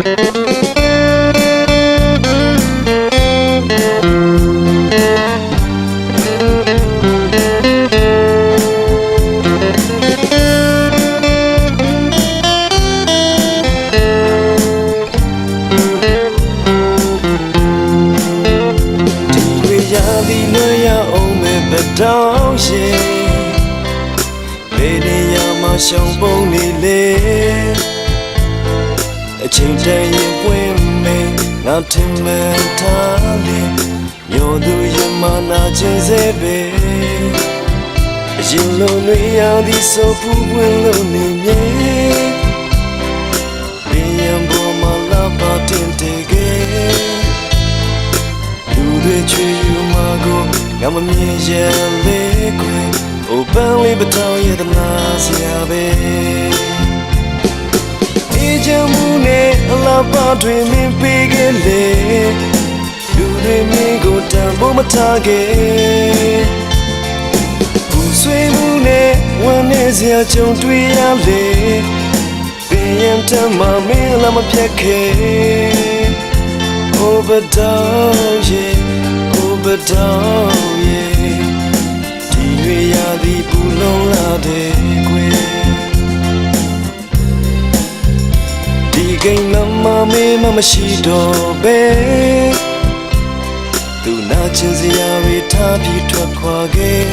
ဒီတွေရာသီလွှဲရအောင်မဲ့ဘတောင်းရှင်ဘယ်နေရာမှာရှောင်ပုံနေလေအ ချိန်တန်ရင်ပွင့်မယ်ငါထင်မှန်ထားလေညိုသူရမနာခြင်းစေပဲအရင်လိုတွေရာသီဆိုပူပွင့်လို့နေမြဲဘယ်ရန်ပေါ်မှာလာပါတင်တဲ့ကဲလူတွေချွေယူမှာကိုငါမမြင်ရလေခွေအိုပန်းလေးပထောင်ရတနာစရာပဲအေးချမ်းမှုနဲ့အ လားပါတွေမင်းပေးခဲ့လေလူတွေမင်းကိုတန်ဖို့မထားခဲ့ဘူးဆွေးမှုနဲ့ဝမ်းနေစရာကြုံတွေ့ရလေပင်ရင်တမ်းမမင်းလာမပြတ်ခဲ့ Overdone, yeah, overdone, yeah ဒီတွေရသည်ပူလုံးလာတဲ့ကွယ် ကိန်းမမမေးမမရှိတော့ပဲသူနာချင်စရာတွေထားပြီးထွက်ခွာခဲ့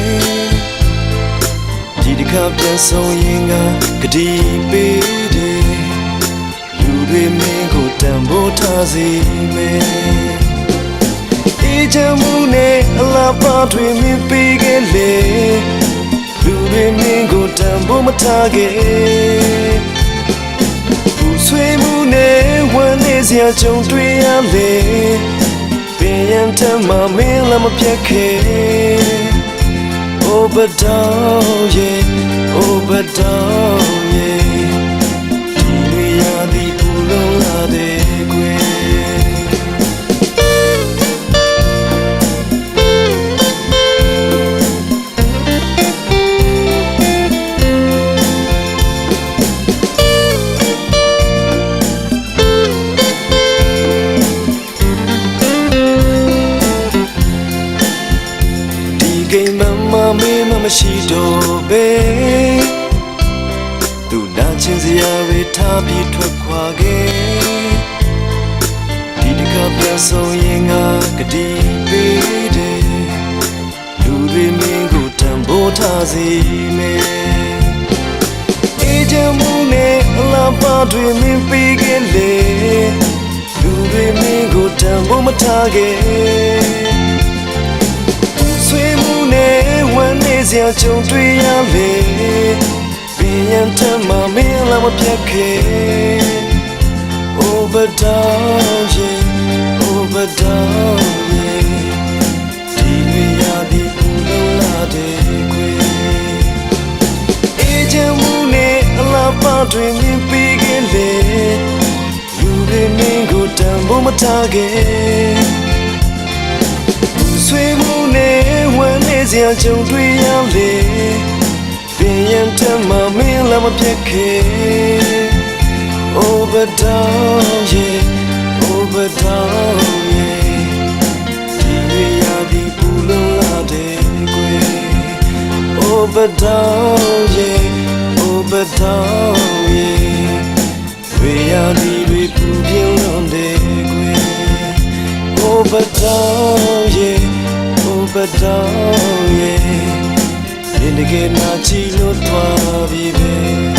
ဒီတစ်ခါပြန်ဆုံးရင်ကဂတိပေးတယ်လူတွေမင်းကိုတန်ဖိုးထားစေမယ်အေးချမ်းမှုနဲ့အလားပါတွေမင်းပေးခဲ့လေလူတွေမင်းကိုတန်ဖိုးမထားခဲ့ဘူး ဆွေးမှုနဲ့ဝမ်းနေစရာကြုံတွေ့ရလေပင်ရန်တမ်းမမင်းလည်းမပြတ်ခဲ့ Oh but down yeah oh but down yeah မေးမမရှိတော့ပဲသူနာချင်စရာတွေထားပြီးထွက်ခွာခဲ့ဒီတစ်ခါပြန်ဆုံးရင်ငါကတိပေးတယ်လူတွေမင်းကိုတန်ဖိုးထားစေမယ်အေးချမ်းမှုနဲ့အလားပါတွေမင်းပေးခဲ့လေလူတွေမင်းကိုတန်ဖိုးမထားခဲ့ စရာကြုံတွေ့ရလေပင်ရန်ထမမင်းလာမပြတ်ခဲ့ Overdone yeah Overdone yeah ဒီနေရာဒီပူလုံးလာတဲ့ခွေအေးချမ်းမှုနဲ့အလားပါတွေမြင်ပြီးခဲ့လေလူတွေမင်းကိုတန်ဖို့မထားခဲ့ဆွေးမှုနဲ့ဝမ်းနေ စရာကြုံတွေ့ရလေပင်ရန်ထမမင်းလာမပြတ်ခဲ့ Overdone yeah Overdone yeah ဒီရရဒီပူလုံးလာတဲ့ကွယ် Overdone yeah Overdone yeah တွေရဒီတွေပူပြင်းလွန်တဲ့ကွယ် Overdone yeah Overdone yeah နေနေကနာချီလို့တွားပြီပဲ